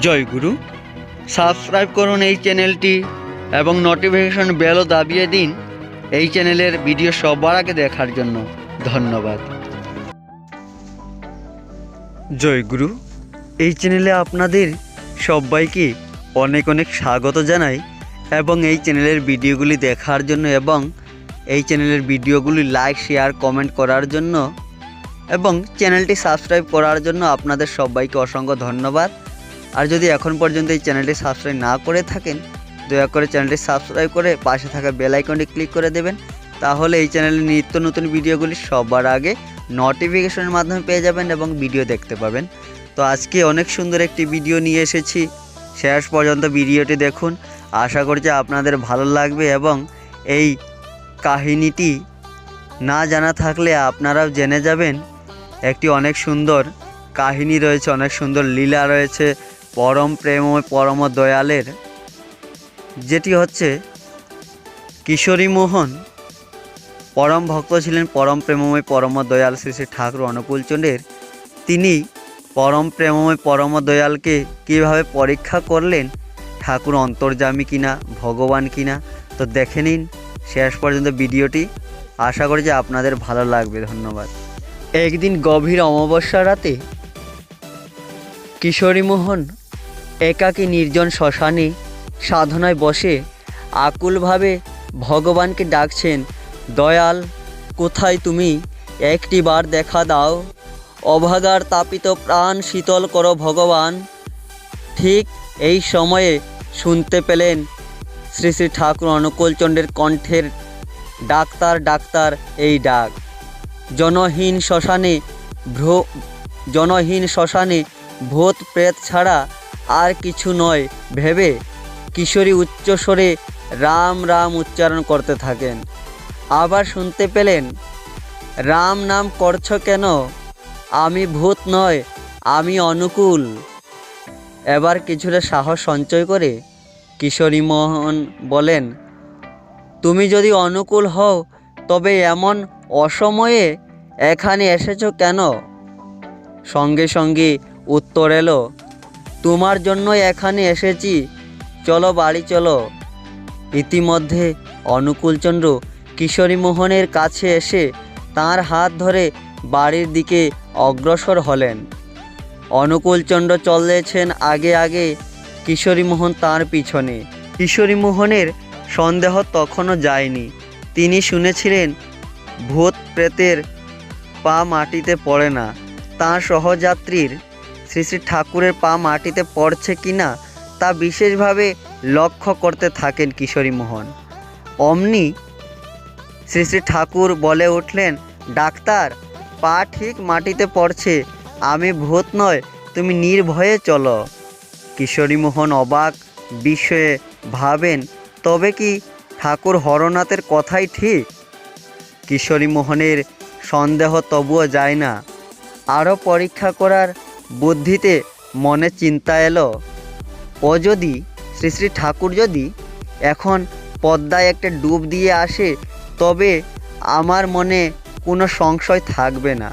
জয় গুরু। Subscribe করুন এই চ্যানেলটি এবং নোটিফিকেশন বেলও দাবিয়ে দিন এই চ্যানেলের ভিডিও সবার আগে দেখার জন্য। ধন্যবাদ। জয় গুরু। এই চ্যানেলে আপনাদের সবাইকে অনেক অনেক স্বাগত জানাই এবং এই চ্যানেলের ভিডিওগুলি দেখার জন্য এবং এই চ্যানেলের ভিডিওগুলি লাইক শেয়ার কমেন্ট করার জন্য এবং চ্যানেলটি সাবস্ক্রাইব করার জন্য আপনাদের সবাইকে অসংখ্য ধন্যবাদ। আর যদি এখন পর্যন্ত এই চ্যানেলটি সাবস্ক্রাইব না করে থাকেন, দয়া করে চ্যানেলটি সাবস্ক্রাইব করে পাশে থাকা বেল আইকনটি ক্লিক করে দেবেন। তাহলে এই চ্যানেলের নিত্য নতুন ভিডিওগুলি সবার আগে নোটিফিকেশনের মাধ্যমে পেয়ে যাবেন এবং ভিডিও দেখতে পাবেন। তো আজকে অনেক সুন্দর একটি ভিডিও নিয়ে এসেছি। শেষ পর্যন্ত ভিডিওটি দেখুন। আশা করছি আপনাদের ভালো লাগবে এবং এই কাহিনীটি না জানা থাকলে আপনারাও জেনে যাবেন। একটি অনেক সুন্দর কাহিনী রয়েছে, অনেক সুন্দর লীলা রয়েছে। পরম প্রেম ও পরম দয়ালের, যেটি হচ্ছে কিশোরী মোহন, পরম ভক্ত ছিলেন পরম প্রেমময় পরম দয়াল শ্রী শ্রী ঠাকুর অনুকূলচন্দ্রের তিনি পরম প্রেমময় পরম দয়ালকে কীভাবে পরীক্ষা করলেন? ঠাকুর অন্তর্জামী কিনা? ভগবান কিনা? তো দেখে নিন শেষ পর্যন্ত ভিডিওটি। আশা করি যে আপনাদের ভালো লাগবে। ধন্যবাদ। একদিন গভীর অমাবস্যা রাতে কিশোরীমোহন একাকী নির্জন শ্মশানে সাধনায় বসে আকুলভাবে ভগবানকে ডাকছেন, দয়াল, কোথায় তুমি? একটি বার দেখা দাও। অভাগার তাপিত প্রাণ শীতল করো ভগবান। ঠিক এই সময়ে শুনতে পেলেন শ্রী শ্রী ঠাকুর অনুকূলচন্দ্রের কণ্ঠের ডাক্তার ডাক্তার এই ডাক, জনহীন শ্মশানে ভ্র, জনহীন শ্মশানে ভূত প্রেত ছাড়া আর কিছু নয়। ভেবে কিশোরী উচ্চস্বরে রাম রাম উচ্চারণ করতে থাকেন। আবার শুনতে পেলেন, রাম নাম করছ কেন? আমি ভূত নয়, আমি অনুকূল। এবার কিছুটা সাহস সঞ্চয় করে কিশোরী মোহন বলেন, তুমি যদি অনুকূল হও, তবে এমন অসময়ে এখানে এসেছ কেন? সঙ্গে সঙ্গে উত্তর এলো তোমার জন্য এখানে এসেছি। চলো, বাড়ি চলো। ইতিমধ্যে অনুকূলচন্দ্র কিশোরী মোহনের কাছে এসে তার হাত ধরে বাড়ির দিকে অগ্রসর হলেন। অনুকূলচন্দ্র চলেছেন আগে আগে কিশোরী মোহন তার পিছনে। কিশোরী মোহনের সন্দেহ তখনও যায়নি। তিনি শুনেছিলেন, ভূত প্রেতের পা মাটিতে পড়ে না। তাঁর সহযাত্রীর শ্রী শ্রী ঠাকুরের পা মাটিতে পড়ছে কি না, তা বিশেষভাবে লক্ষ্য করতে থাকেন কিশোরী মোহন। অমনি শ্রী শ্রী ঠাকুর বলে উঠলেন, ডাক্তার, পা ঠিক মাটিতে পড়ছে, আমি ভূত নয়, তুমি নির্ভয়ে চলো। কিশোরী মোহন অবাক বিষয়ে ভাবেন, তবে কি ঠাকুর হরনাথের কথাই ঠিক? কিশোরী মোহনের সন্দেহ তবুও যায় না। আরও পরীক্ষা করার বুদ্ধিতে মনে চিন্তা এলো। ও যদি, শ্রী শ্রী ঠাকুর যদি এখন পদ্মায় একটা ডুব দিয়ে আসে, তবে আমার মনে কোনো সংশয় থাকবে না।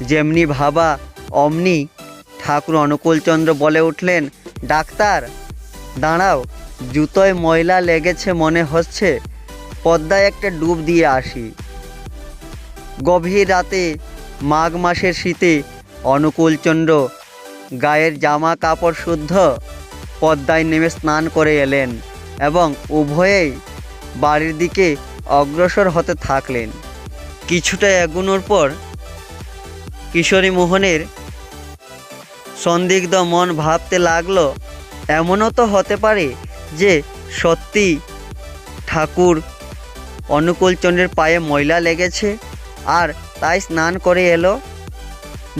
যেমনি ভাবা, অমনি ঠাকুর অনুকূলচন্দ্র বলে উঠলেন, ডাক্তার, দাঁড়াও, জুতোয় ময়লা লেগেছে মনে হচ্ছে, পদ্মায় একটা ডুব দিয়ে আসি। গভীর রাতে, মাঘ মাসের শীতে অনুকূলচন্দ্র গায়ের জামা কাপড় শুদ্ধ, পদ্মায় নেমে স্নান করে এলেন এবং উভয়েই বাড়ির দিকে অগ্রসর হতে থাকলেন। কিছুটা এগুনোর পর কিশোরী মোহনের সন্দিগ্ধ মন ভাবতে লাগল, এমনও তো হতে পারে যে সত্যি ঠাকুর অনুকূলচন্দ্রের পায়ে ময়লা লেগেছে আর তাই স্নান করে এলো।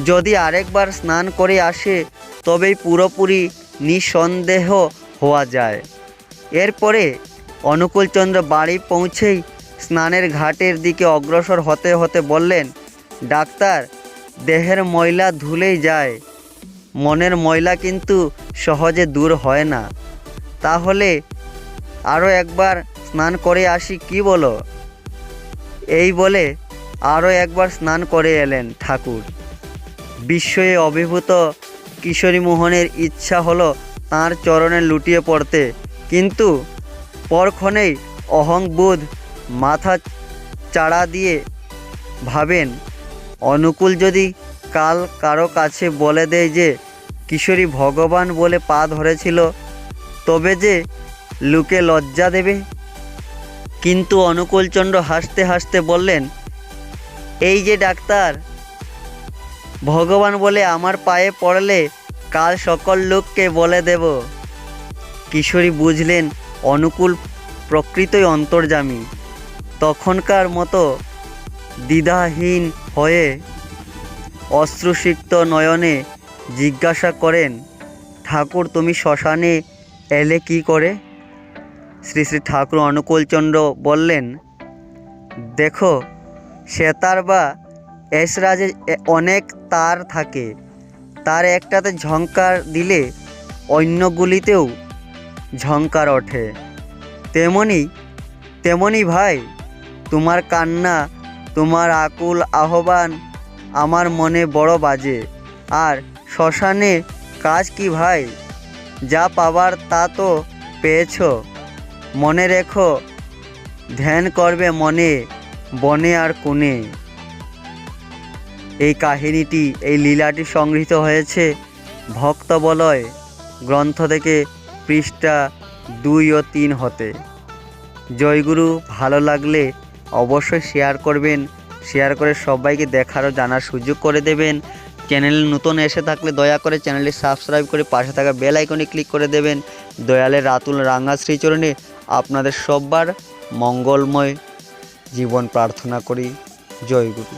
যদি আরেকবার স্নান করে আসে, তবেই পুরোপুরি নিঃসন্দেহ হওয়া যায়। এরপরে অনুকূলচন্দ্র বাড়ি পৌঁছেই স্নানের ঘাটের দিকে অগ্রসর হতে হতে বললেন, ডাক্তার, দেহের ময়লা ধুলেই যায়। মনের ময়লা কিন্তু সহজে দূর হয় না। তাহলে আরও একবার স্নান করে আসি কি বলো? এই বলে আরও একবার স্নান করে এলেন ঠাকুর। বিস্ময়ে অভিভূত কিশোরী মোহনের ইচ্ছা হলো তাঁর চরণে লুটিয়ে পড়তে। কিন্তু পরক্ষণেই অহংবোধ মাথা চাড়া দিয়ে ভাবেন, অনুকূল যদি কাল কারও কাছে বলে দেয় যে কিশোরী ভগবান বলে পা ধরেছিল, তবে যে লোকে লজ্জা দেবে? কিন্তু অনুকূলচন্দ্র হাসতে হাসতে বললেন, এই যে ডাক্তার ভগবান বলে আমার পায়ে পড়লে কাল সকল লোককে বলে দেব। কিশোরী বুঝলেন, অনুকূল প্রকৃতই অন্তর্যামী। তখনকার মতো দ্বিধাহীন হয়ে অশ্রুসিক্ত নয়নে জিজ্ঞাসা করেন, ঠাকুর, তুমি শ্মশানে এলে কি করে? শ্রী শ্রী ঠাকুর অনুকূলচন্দ্র বললেন, দেখো, সেতার বা এসরাজে অনেক তার থাকে। তার একটাতে ঝংকার দিলে অন্যগুলিতেও ঝংকার ওঠে। তেমনি তেমনি ভাই, তোমার কান্না, তোমার আকুল আহ্বান আমার মনে বড় বাজে। আর শ্মশানে কাজ কি ভাই? যা পাবার তা তো পেয়েছ। মনে রেখো, ধ্যান করবে মনে, বনে আর কোণে। এই কাহিনীটি, এই লীলাটি সংগৃহীত হয়েছে ভক্তবলয় গ্রন্থ থেকে পৃষ্ঠা দুই ও তিন হতে। জয়গুরু, ভালো লাগলে অবশ্যই শেয়ার করবেন। শেয়ার করে সবাইকে দেখার ও জানার সুযোগ করে দেবেন। চ্যানেলে নতুন এসে থাকলে দয়া করে চ্যানেলটি সাবস্ক্রাইব করে পাশে থাকা বেল আইকনে ক্লিক করে দেবেন। দয়ালের রাতুল রাঙ্গা শ্রীচরণে আপনাদের সব্বার মঙ্গলময় জীবন প্রার্থনা করি। জয় গুরু